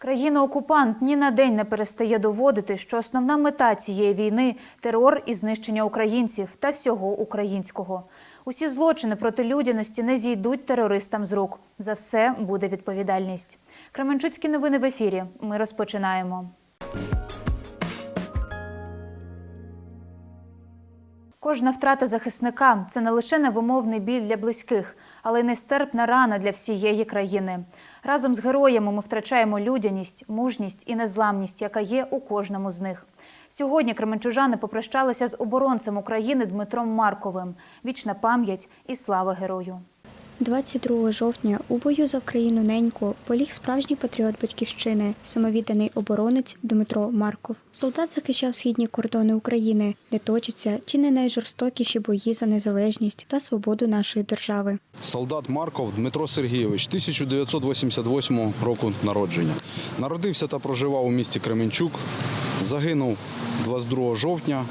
Країна-окупант ні на день не перестає доводити, що основна мета цієї війни терор і знищення українців та всього українського. Усі злочини проти людяності не зійдуть терористам з рук. За все буде відповідальність. Кременчуцькі новини в ефірі. Ми розпочинаємо. Кожна втрата захисника це не лише невимовний біль для близьких, але й нестерпна рана для всієї країни. Разом з героями ми втрачаємо людяність, мужність і незламність, яка є у кожному з них. Сьогодні кременчужани попрощалися з оборонцем України Дмитром Марковим. Вічна пам'ять і слава герою. 22 жовтня у бою за Вкраїну неньку поліг справжній патріот батьківщини, самовідданий оборонець Дмитро Марков. Солдат захищав східні кордони України, де точаться чи не найжорстокіші бої за незалежність та свободу нашої держави. Солдат Марков Дмитро Сергійович, 1988 року народження. Народився та проживав у місті Кременчук. Загинув 22 жовтня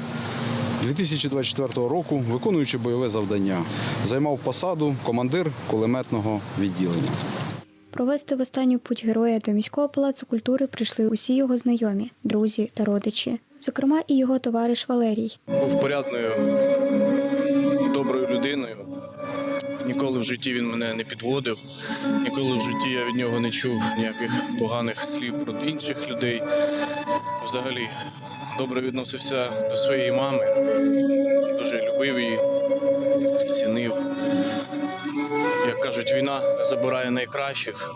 2024 року, виконуючи бойове завдання. Займав посаду командир кулеметного відділення. Провести в останню путь героя до міського палацу культури прийшли усі його знайомі, друзі та родичі. Зокрема, і його товариш Валерій. був порядною, доброю людиною. Ніколи в житті він мене не підводив, ніколи в житті я від нього не чув ніяких поганих слів про інших людей. Взагалі, добре відносився до своєї мами, дуже любив її, цінив. Як кажуть, війна забирає найкращих.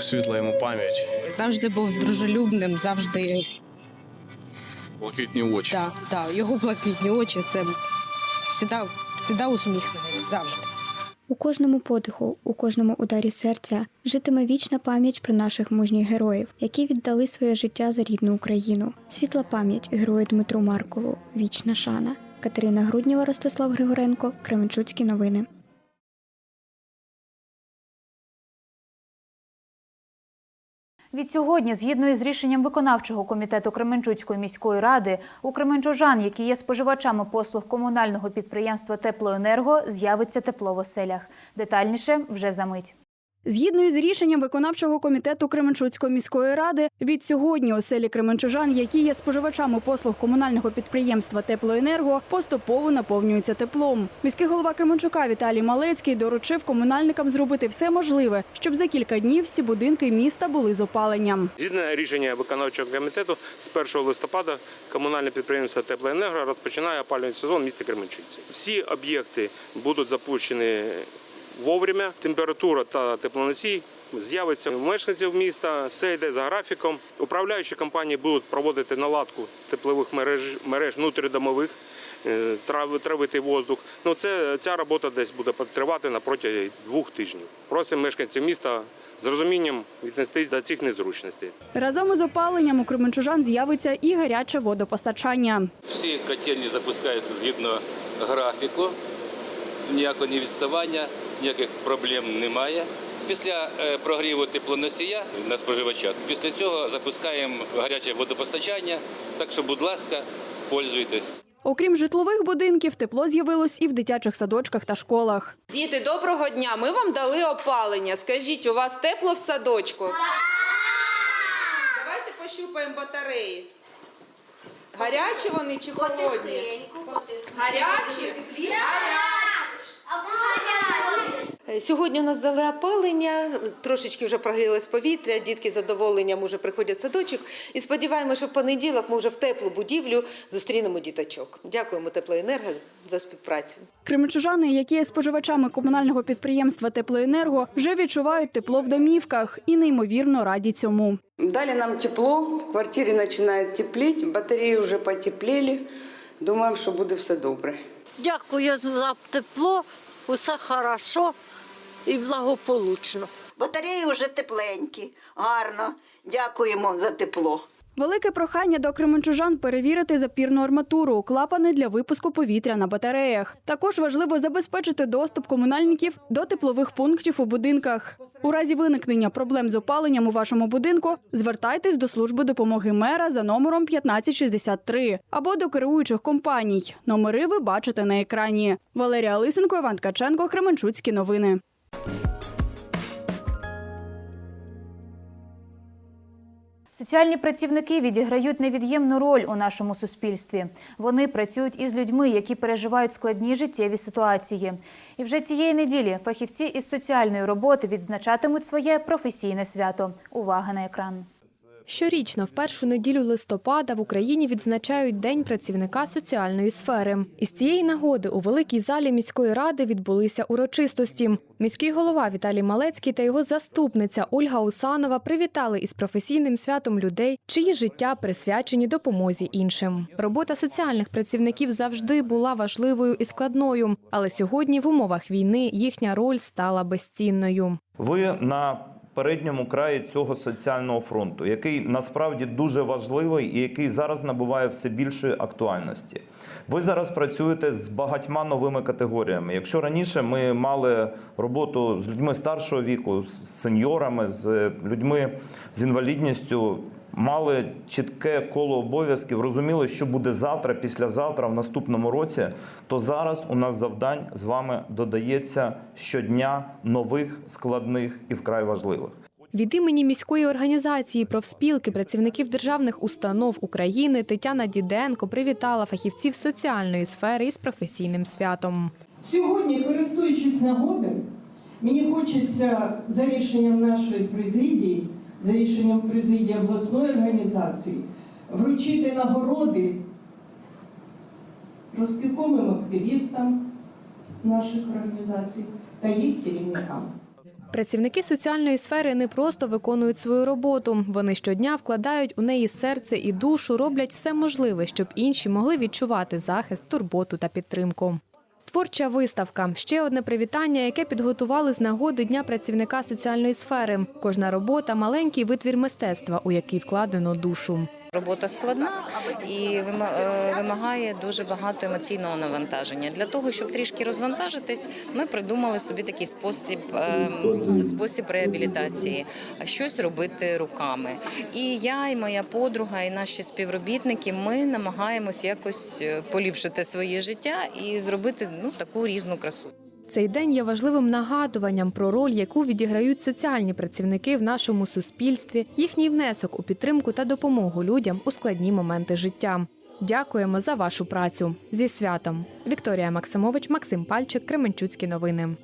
Світла йому пам'ять, завжди був дружелюбним, завжди блакитні очі. да, да, його блакитні очі. Це всіда усміхнений, завжди. У кожному подиху, у кожному ударі серця житиме вічна пам'ять про наших мужніх героїв, які віддали своє життя за рідну Україну. Світла пам'ять герою Дмитру Маркову. Вічна шана. Катерина Груднєва, Ростислав Григоренко, Кременчуцькі новини. Від сьогодні, згідно із рішенням виконавчого комітету Кременчуцької міської ради, у Кременчужан, які є споживачами послуг комунального підприємства Теплоенерго, з'явиться тепло в оселях. Детальніше вже за мить. Згідно із рішенням виконавчого комітету Кременчуцької міської ради, від сьогодні оселі Кременчужан, які є споживачами послуг комунального підприємства Теплоенерго, поступово наповнюються теплом. Міський голова Кременчука Віталій Малецький доручив комунальникам зробити все можливе, щоб за кілька днів всі будинки міста були з опаленням. Згідно рішення виконавчого комітету, з 1 листопада комунальне підприємство Теплоенерго розпочинає опалювальний сезон в Кременчуці. Всі об'єкти будуть запущені вовремя. Температура та теплоносій з'явиться у мешканців міста. Все йде за графіком. Управляючі компанії будуть проводити наладку теплових мереж, мереж внутрідомових. е, Травити воздух. Ну це ця робота десь буде тривати на протязі двох тижнів. Просимо мешканців міста з розумінням віднестись до цих незручностей. Разом із опаленням у Кременчужан з'явиться і гаряче водопостачання. Всі котельні запускаються згідно графіку, ніякого ні відставання, ніяких проблем немає. Після е, прогріву теплоносія на споживачах, після цього запускаємо гаряче водопостачання. Так що, будь ласка, пользуйтесь. Окрім житлових будинків, тепло з'явилось і в дитячих садочках та школах. Діти, доброго дня. Ми вам дали опалення. Скажіть, у вас тепло в садочку? Давайте пощупаємо батареї. Гарячі вони чи холодні? Гарячі? Е, Сьогодні у нас дали опалення, трошечки вже прогрілось повітря, дітки з задоволенням вже приходять в садочок. І сподіваємося, що в понеділок ми вже в теплу будівлю зустрінемо діточок. Дякуємо Теплоенерго за співпрацю. Кременчужани, які є споживачами комунального підприємства Теплоенерго, вже відчувають тепло в домівках і неймовірно раді цьому. Дали нам тепло, в квартирі починає тепліти, батареї вже потепліли. Думаємо, що буде все добре. Дякую за тепло, усе хорошо і благополучно. Батареї вже тепленькі, гарно. Дякуємо за тепло. Велике прохання до кременчужан перевірити запірну арматуру, клапани для випуску повітря на батареях. Також важливо забезпечити доступ комунальників до теплових пунктів у будинках. У разі виникнення проблем з опаленням у вашому будинку звертайтесь до служби допомоги мера за номером 1563 або до керуючих компаній. Номери ви бачите на екрані. Валерія Лисенко, Іван Ткаченко, Кременчуцькі новини. Соціальні працівники відіграють невід'ємну роль у нашому суспільстві. Вони працюють із людьми, які переживають складні життєві ситуації. І вже цієї неділі фахівці із соціальної роботи відзначатимуть своє професійне свято. Увага на екран. Щорічно, в першу неділю листопада, в Україні відзначають День працівника соціальної сфери. Із цієї нагоди у великій залі міської ради відбулися урочистості. Міський голова Віталій Малецький та його заступниця Ольга Усанова привітали із професійним святом людей, чиї життя присвячені допомозі іншим. Робота соціальних працівників завжди була важливою і складною, але сьогодні в умовах війни їхня роль стала безцінною. Ви на передньому краї цього соціального фронту, який насправді дуже важливий і який зараз набуває все більшої актуальності. Ви зараз працюєте з багатьма новими категоріями. Якщо раніше ми мали роботу з людьми старшого віку, з сеньорами, з людьми з інвалідністю, мали чітке коло обов'язків, розуміли, що буде завтра, післязавтра, в наступному році, то зараз у нас завдань з вами додається щодня нових, складних і вкрай важливих. Від імені міської організації профспілки працівників державних установ України Тетяна Діденко привітала фахівців соціальної сфери із професійним святом. Сьогодні, користуючись нагодою, мені хочеться за рішенням нашої президії, за рішенням президії обласної організації, вручити нагороди розпілковим активістам наших організацій та їх керівникам. Працівники соціальної сфери не просто виконують свою роботу. Вони щодня вкладають у неї серце і душу, роблять все можливе, щоб інші могли відчувати захист, турботу та підтримку. Творча виставка ще одне привітання, яке підготували з нагоди Дня працівника соціальної сфери. Кожна робота маленький витвір мистецтва, у який вкладено душу. Робота складна і е, вимагає дуже багато емоційного навантаження. Для того, щоб трішки розвантажитись, ми придумали собі такий спосіб, ем, спосіб реабілітації, щось робити руками. І я, і моя подруга, і наші співробітники ми намагаємось якось е, поліпшити своє життя і зробити ну таку різну красу. Цей день є важливим нагадуванням про роль, яку відіграють соціальні працівники в нашому суспільстві, їхній внесок у підтримку та допомогу людям у складні моменти життя. Дякуємо за вашу працю зі святом. Вікторія Максимович, Максим Пальчик, Кременчуцькі новини.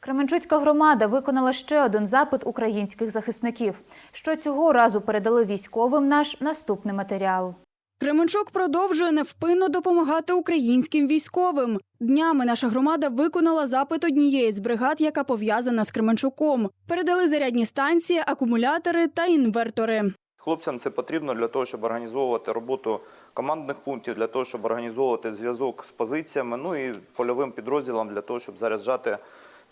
Кременчуцька громада виконала ще один запит українських захисників. Що цього разу передали військовим наш наступний матеріал. Кременчук продовжує невпинно допомагати українським військовим. Днями наша громада виконала запит однієї з бригад, яка пов'язана з Кременчуком. Передали зарядні станції, акумулятори та інвертори. Хлопцям це потрібно для того, щоб організовувати роботу командних пунктів, для того, щоб організовувати зв'язок з позиціями, ну і польовим підрозділам для того, щоб заряджати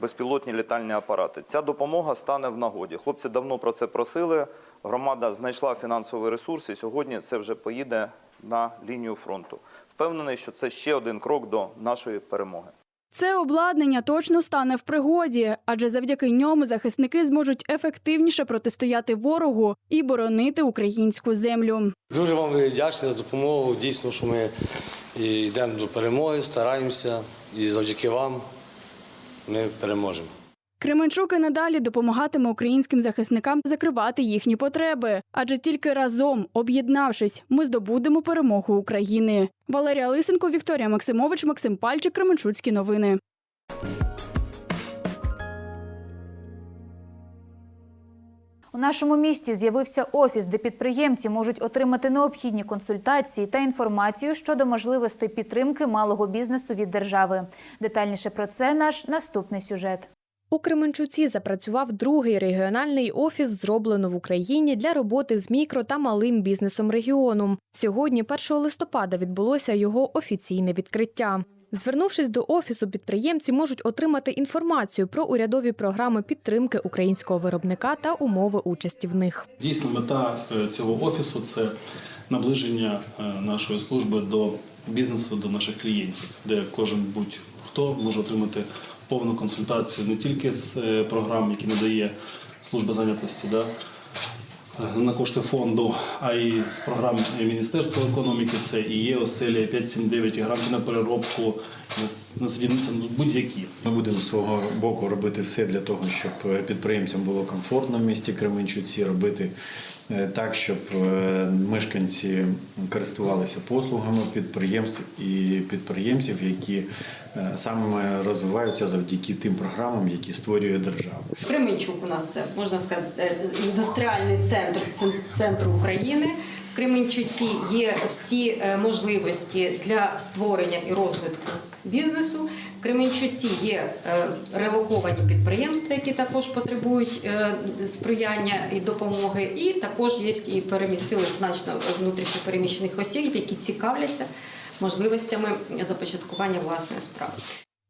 безпілотні літальні апарати. Ця допомога стане в нагоді. Хлопці давно про це просили. Громада знайшла фінансовий ресурс, і сьогодні це вже поїде на лінію фронту. Впевнений, що це ще один крок до нашої перемоги. Це обладнання точно стане в пригоді, адже завдяки ньому захисники зможуть ефективніше протистояти ворогу і боронити українську землю. Дуже вам вдячний за допомогу. Дійсно, що ми йдемо до перемоги, стараємося, і завдяки вам ми переможемо. Кременчук і надалі допомагатиме українським захисникам закривати їхні потреби, адже тільки разом, об'єднавшись, ми здобудемо перемогу України. Валерія Лисенко, Вікторія Максимович, Максим Пальчик, Кременчуцькі новини. У нашому місті з'явився офіс, де підприємці можуть отримати необхідні консультації та інформацію щодо можливостей підтримки малого бізнесу від держави. Детальніше про це наш наступний сюжет. У Кременчуці запрацював другий регіональний офіс, зроблено в Україні для роботи з мікро та малим бізнесом регіону. Сьогодні, 1 листопада, відбулося його офіційне відкриття. Звернувшись до офісу, підприємці можуть отримати інформацію про урядові програми підтримки українського виробника та умови участі в них. Дійсно, мета е, цього офісу це наближення е, нашої служби до бізнесу, до наших клієнтів, де кожен будь-хто може отримати повну консультацію не тільки з е, програм, які надає служба зайнятості, да, е, на кошти фонду, а й з програм Міністерства економіки. Це і є оселя 579 і гранти на переробку на садівниця, ну, будь-які. Ми будемо з свого боку робити все для того, щоб е, підприємцям було комфортно в місті Кременчуці, робити е, так, щоб е, мешканці користувалися послугами підприємств і підприємців, які саме розвиваються завдяки тим програмам, які створює держава. Кременчук у нас це можна сказати індустріальний центр цен- центру України. В Кременчуці є всі можливості для створення і розвитку бізнесу. В Кременчуці є е, релоковані підприємства, які також потребують е, сприяння і допомоги. І також є і перемістили значно внутрішньо переміщених осіб, які цікавляться можливостями започаткування власної справи.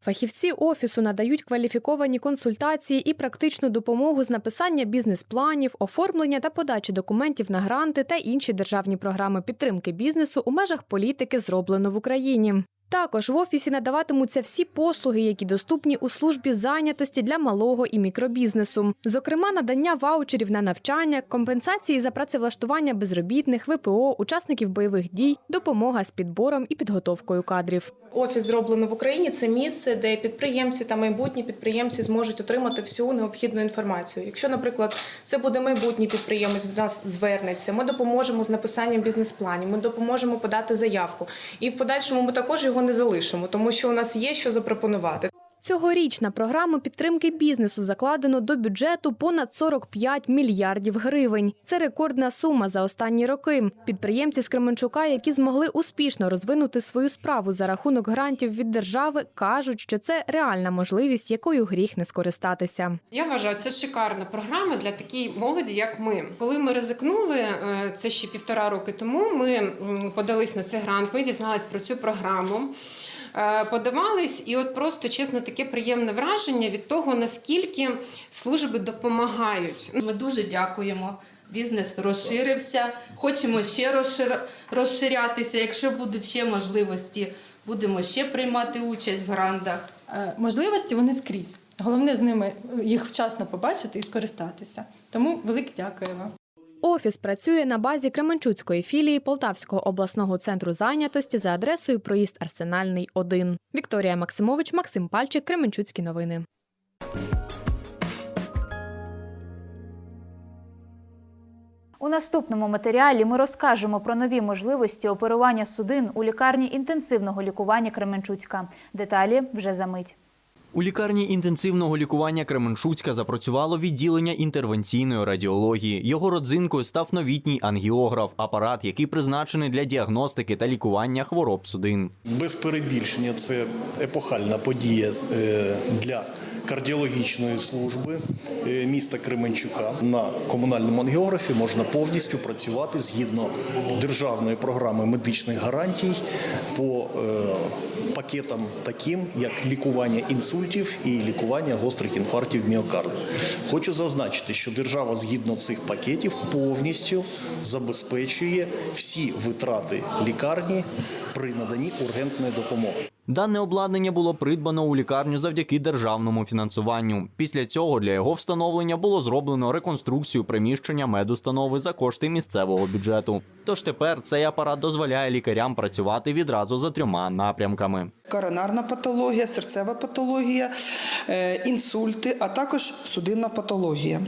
Фахівці офісу надають кваліфіковані консультації і практичну допомогу з написання бізнес-планів, оформлення та подачі документів на гранти та інші державні програми підтримки бізнесу у межах політики зроблено в Україні. Також в офісі надаватимуться всі послуги, які доступні у службі зайнятості для малого і мікробізнесу, зокрема, надання ваучерів на навчання, компенсації за працевлаштування безробітних, ВПО, учасників бойових дій, допомога з підбором і підготовкою кадрів. Офіс зроблено в Україні. Це місце, де підприємці та майбутні підприємці зможуть отримати всю необхідну інформацію. Якщо, наприклад, це буде майбутній підприємець до нас звернеться, ми допоможемо з написанням бізнес-планів, ми допоможемо подати заявку. І в подальшому ми також його не залишимо, тому що у нас є що запропонувати. Цьогоріч на програму підтримки бізнесу закладено до бюджету понад 45 мільярдів гривень. Це рекордна сума за останні роки. Підприємці з Кременчука, які змогли успішно розвинути свою справу за рахунок грантів від держави, кажуть, що це реальна можливість, якою гріх не скористатися. Я вважаю, це шикарна програма для такої молоді, як ми. Коли ми ризикнули е, це ще півтора роки тому. Ми подались на цей грант. Ми дізнались про цю програму. Е, Подавались, і от просто чесно таке приємне враження від того, наскільки служби допомагають. Ми дуже дякуємо. Бізнес розширився. Хочемо ще розшир- розширятися. Якщо будуть ще можливості, будемо ще приймати участь в грантах. Е, Можливості вони скрізь. Головне з ними їх вчасно побачити і скористатися. Тому велике дякуємо. Офіс працює на базі Кременчуцької філії Полтавського обласного центру зайнятості за адресою проїзд Арсенальний 1. Вікторія Максимович, Максим Пальчик, Кременчуцькі новини. У наступному матеріалі ми розкажемо про нові можливості оперування судин у лікарні інтенсивного лікування Кременчуцька. Деталі вже за мить. У лікарні інтенсивного лікування Кременчуцька запрацювало відділення інтервенційної радіології. Його родзинкою став новітній ангіограф, апарат, який призначений для діагностики та лікування хвороб судин. Без перебільшення це епохальна подія е, для кардіологічної служби е, міста Кременчука. На комунальному ангіографі можна повністю працювати згідно державної програми медичних гарантій по е, пакетам таким, як лікування інсультів і лікування гострих інфарктів міокарду. Хочу зазначити, що держава згідно цих пакетів повністю забезпечує всі витрати лікарні при наданні ургентної допомоги. Дане обладнання було придбано у лікарню завдяки державному фінансуванню. Після цього для його встановлення було зроблено реконструкцію приміщення медустанови за кошти місцевого бюджету. Тож тепер цей апарат дозволяє лікарям працювати відразу за трьома напрямками. коронарна патологія, серцева патологія, е, інсульти, а також судинна патологія.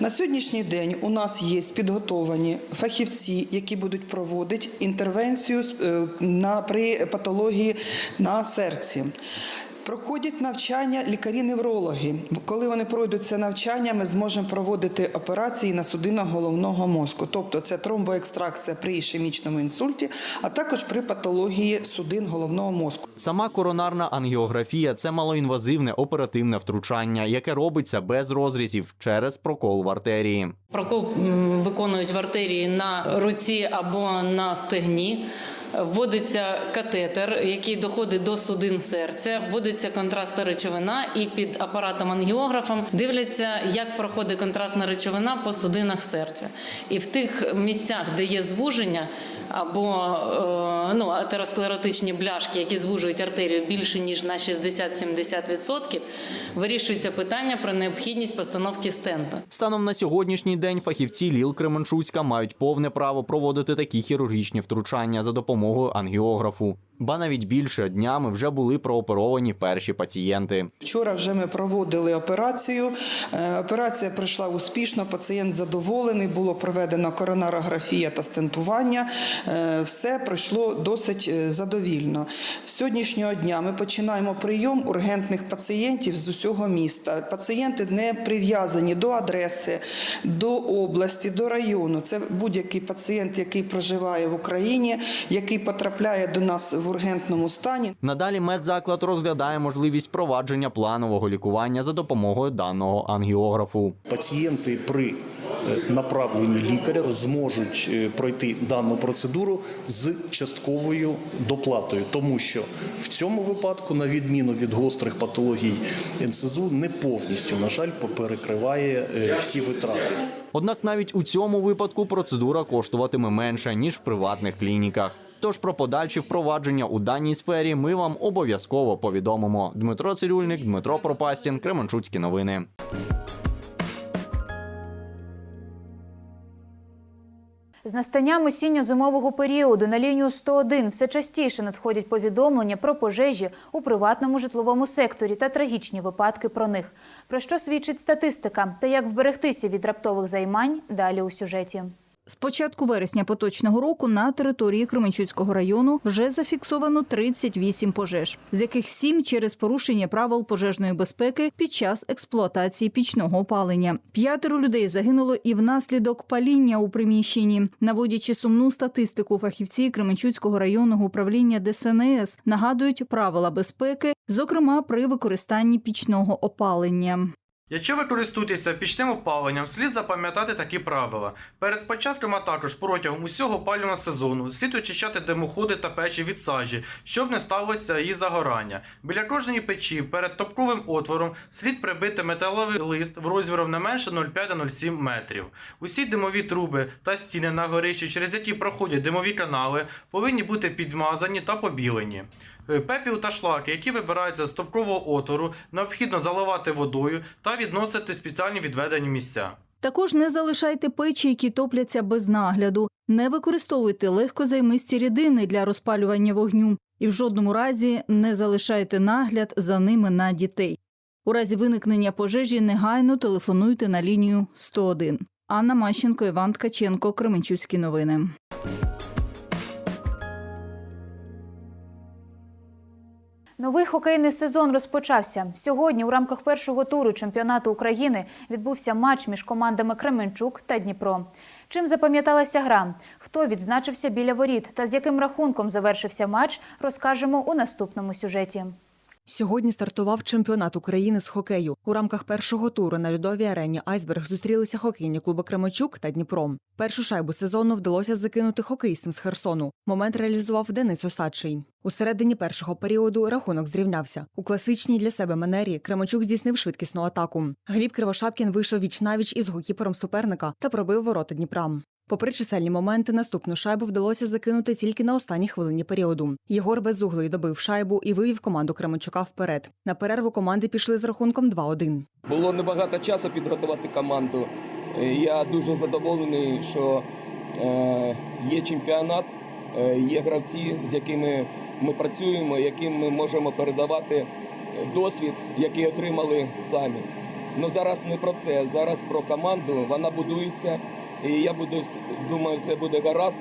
На сьогоднішній день у нас є підготовані фахівці, які будуть проводити інтервенцію е, на, при патології на серці. Проходять навчання лікарі-неврологи. Коли вони пройдуть це навчання, ми зможемо проводити операції на судинах головного мозку. Тобто це тромбоекстракція при ішемічному інсульті, а також при патології судин головного мозку. Сама коронарна ангіографія це малоінвазивне оперативне втручання, яке робиться без розрізів через прокол в артерії. Прокол виконують в артерії на руці або на стегні. Вводиться катетер, який доходить до судин серця, вводиться контрастна речовина, і під апаратом ангіографом дивляться, як проходить контрастна речовина по судинах серця. І в тих місцях, де є звуження або е, ну, атеросклеротичні бляшки, які звужують артерію більше ніж на 60-70%, вирішується питання про необхідність постановки стенту. Станом на сьогоднішній день фахівці ЛІЛ Кременчуцька мають повне право проводити такі хірургічні втручання за допомогою ангіографу. Ба навіть більше днями вже були прооперовані перші пацієнти. Вчора вже ми проводили операцію. Е, Операція пройшла успішно, пацієнт задоволений, було проведено коронарографія та стентування. Е, Все пройшло досить е, задовільно. З сьогоднішнього дня ми починаємо прийом ургентних пацієнтів з усього міста. Пацієнти не прив'язані до адреси, до області, до району. Це будь-який пацієнт, який проживає в Україні, який потрапляє до нас в ургентному стані. Надалі медзаклад розглядає можливість провадження планового лікування за допомогою даного ангіографу. Пацієнти при е, направленні лікаря зможуть е, пройти дану процедуру з частковою доплатою, тому що в цьому випадку, на відміну від гострих патологій НСЗУ, не повністю, на жаль, перекриває е, всі витрати. Однак навіть у цьому випадку процедура коштуватиме менше ніж в приватних клініках. Тож про подальші впровадження у даній сфері ми вам обов'язково повідомимо. Дмитро Цирюльник, Дмитро Пропастін, Кременчуцькі новини. З настанням осінньо-зимового періоду на лінію 101 все частіше надходять повідомлення про пожежі у приватному житловому секторі та трагічні випадки про них. Про що свідчить статистика та як вберегтися від раптових займань далі у сюжеті. З початку вересня поточного року на території Кременчуцького району вже зафіксовано 38 пожеж, з яких 7 через порушення правил пожежної безпеки під час експлуатації пічного опалення. П'ятеро людей загинуло і внаслідок паління у приміщенні. Наводячи сумну статистику, фахівці Кременчуцького районного управління ДСНС нагадують правила безпеки, зокрема при використанні пічного опалення. Якщо ви користуєтеся пічним опаленням, слід запам'ятати такі правила. Перед початком, а також протягом усього опалювального сезону слід очищати димоходи та печі від сажі, щоб не сталося її загорання. Біля кожної печі перед топковим отвором слід прибити металевий лист в розміром не менше 0,5-0,7 метрів. Усі димові труби та стіни на горищі, через які проходять димові канали, повинні бути підмазані та побілені. Е, Пепіл та шлаки, які вибираються з топкового отвору, необхідно заливати водою та відносити спеціальні відведені місця. Також не залишайте печі, які топляться без нагляду. Не використовуйте легкозаймисті рідини для розпалювання вогню. І в жодному разі не залишайте нагляд за ними на дітей. У разі виникнення пожежі негайно телефонуйте на лінію 101. Анна Мащенко, Іван Ткаченко, Кременчуцькі новини. Новий хокейний сезон розпочався. Сьогодні у рамках першого туру чемпіонату України відбувся матч між командами Кременчук та Дніпро. Чим запам'яталася гра? Хто відзначився біля воріт та з яким рахунком завершився матч, розкажемо у наступному сюжеті. Сьогодні стартував чемпіонат України з хокею. У рамках першого туру на льодовій арені Айсберг зустрілися хокейні клуби Кременчук та Дніпро. Першу шайбу сезону вдалося закинути хокеїстам з Херсону. Момент реалізував Денис Осадчий. У середині першого періоду рахунок зрівнявся. У класичній для себе манері Кременчук здійснив швидкісну атаку. Гліб Кривошапкін вийшов віч навіч із голкіпером суперника та пробив ворота Дніпра. Попри чисельні моменти, наступну шайбу вдалося закинути тільки на останній хвилині періоду. Єгор безуглий добив шайбу і вивів команду Кременчука вперед. На перерву команди пішли з рахунком 2-1. Було небагато часу підготувати команду. Е, Я дуже задоволений, що е, є чемпіонат, е, є гравці, з якими ми працюємо, яким ми можемо передавати досвід, який отримали самі. Ну зараз не про це. Зараз про команду. Вона будується. І я буду думаю, все буде гаразд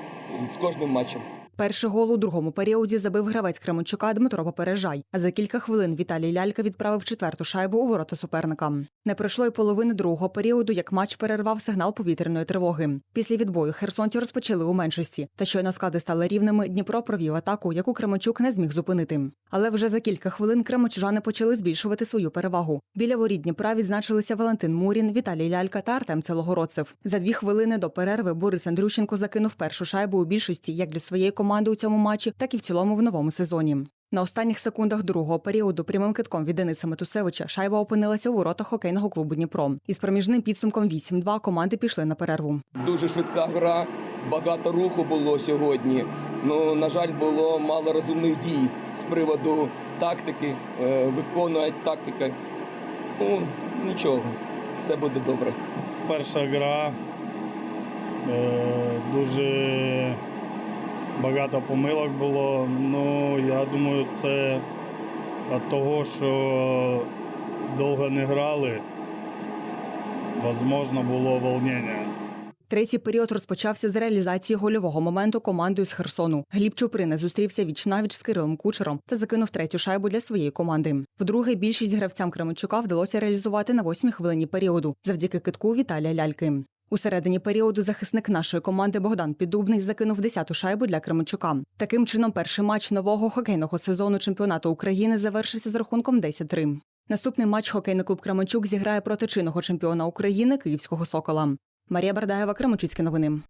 з кожним матчем. Перший гол у другому періоді забив гравець Кременчука Дмитро Попережай. А за кілька хвилин Віталій Лялька відправив четверту шайбу у ворота суперника. Не пройшло й половини другого періоду, як матч перервав сигнал повітряної тривоги. Після відбою херсонці розпочали у меншості. Та щойно склади стали рівними. Дніпро провів атаку, яку Кременчук не зміг зупинити. Але вже за кілька хвилин кремочужани почали збільшувати свою перевагу. Біля воріт Дніпра відзначилися Валентин Мурін, Віталій Лялька та Артем Целогородцев. За дві хвилини до перерви Борис Андрющенко закинув першу шайбу у більшості як для своєї команди у цьому матчі, так і в цілому в новому сезоні. На останніх секундах другого періоду прямим китком від Дениса Метусевича шайба опинилася у воротах хокейного клубу Дніпро. Із проміжним підсумком 8-2 команди пішли на перерву. Дуже швидка гра, багато руху було сьогодні. Ну, на жаль, було мало розумних дій з приводу тактики, е, виконують тактики. Ну, нічого, все буде добре. Перша гра е, дуже багато помилок було. Ну, я думаю, це від того, що довго не грали, можливо, було волнення. Третій період розпочався з реалізації гольового моменту командою з Херсону. Гліб Чуприна зустрівся віч-навіч з Кирилом Кучером та закинув третю шайбу для своєї команди. Вдруге більшість гравцям Кременчука вдалося реалізувати на восьмій хвилині періоду завдяки китку Віталія Ляльки. У середині періоду захисник нашої команди Богдан Піддубний закинув десяту шайбу для Кременчука. Таким чином, перший матч нового хокейного сезону чемпіонату України завершився з рахунком 10-3. Наступний матч хокейний клуб Кременчук зіграє проти чинного чемпіона України Київського Сокола. Марія Бардаєва, Кременчуцькі новини.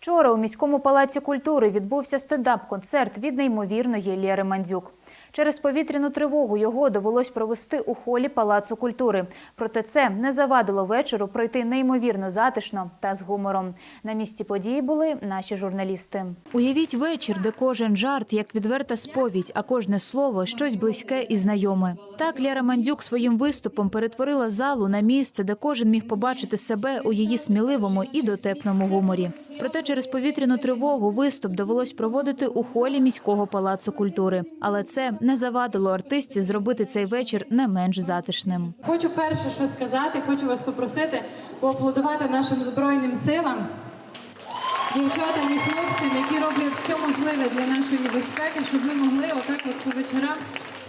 Вчора у міському палаці культури відбувся стендап-концерт від неймовірної Лєри Мандзюк. Через повітряну тривогу його довелось провести у холі палацу культури. Проте це не завадило вечору пройти неймовірно затишно та з гумором. На місці події були наші журналісти. Уявіть вечір, де кожен жарт як відверта сповідь, а кожне слово щось близьке і знайоме. Так Лєра Мандюк своїм виступом перетворила залу на місце, де кожен міг побачити себе у її сміливому і дотепному гуморі. Проте через повітряну тривогу виступ довелось проводити у холі міського палацу культури. Але це не завадило артисті зробити цей вечір не менш затишним. Хочу перше, що сказати, хочу вас попросити поаплодувати нашим збройним силам, дівчатам і хлопцям, які роблять все можливе для нашої безпеки, щоб ми могли отак от по вечорам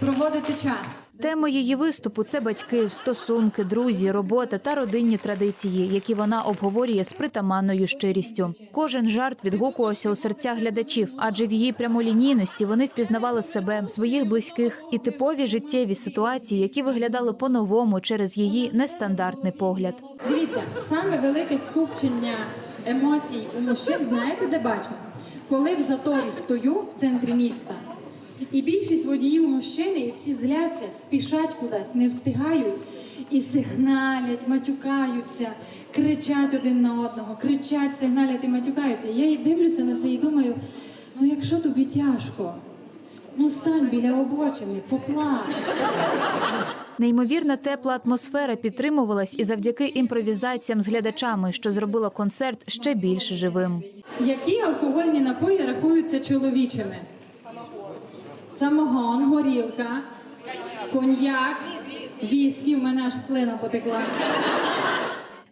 проводити час. Тема її виступу це батьки, стосунки, друзі, робота та родинні традиції, які вона обговорює з притаманною щирістю. Кожен жарт відгукувався у серцях глядачів, адже в її прямолінійності вони впізнавали себе, своїх близьких і типові життєві ситуації, які виглядали по-новому через її нестандартний погляд. Дивіться, саме велике скупчення емоцій у мужчин, знаєте, де бачу? Коли в заторі стою в центрі міста, і більшість водіїв мужчини, і всі зляться, спішать кудись, не встигають і сигналять, матюкаються, кричать один на одного, кричать, сигналять і матюкаються. Я й дивлюся на це і думаю: ну якщо тобі тяжко, ну стань біля обочини, поплач. Неймовірна тепла атмосфера підтримувалась і завдяки імпровізаціям з глядачами, що зробила концерт ще більш живим. Які алкогольні напої рахуються чоловічими? Самогон, горілка, коньяк, віскі. У мене аж слина потекла.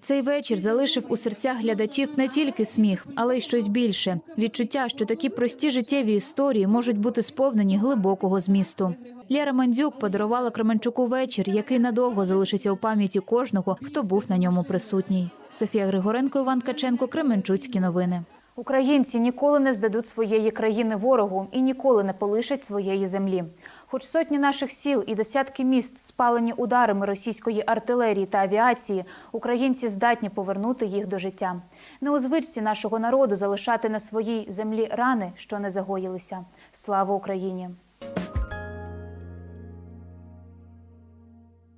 Цей вечір залишив у серцях глядачів не тільки сміх, але й щось більше. Відчуття, що такі прості життєві історії можуть бути сповнені глибокого змісту. Лєра Мандзюк подарувала Кременчуку вечір, який надовго залишиться у пам'яті кожного, хто був на ньому присутній. Софія Григоренко, Іван Каченко, Кременчуцькі новини. Українці ніколи не здадуть своєї країни ворогу і ніколи не полишать своєї землі. Хоч сотні наших сіл і десятки міст спалені ударами російської артилерії та авіації, українці здатні повернути їх до життя. Не у звичці нашого народу залишати на своїй землі рани, що не загоїлися. Слава Україні!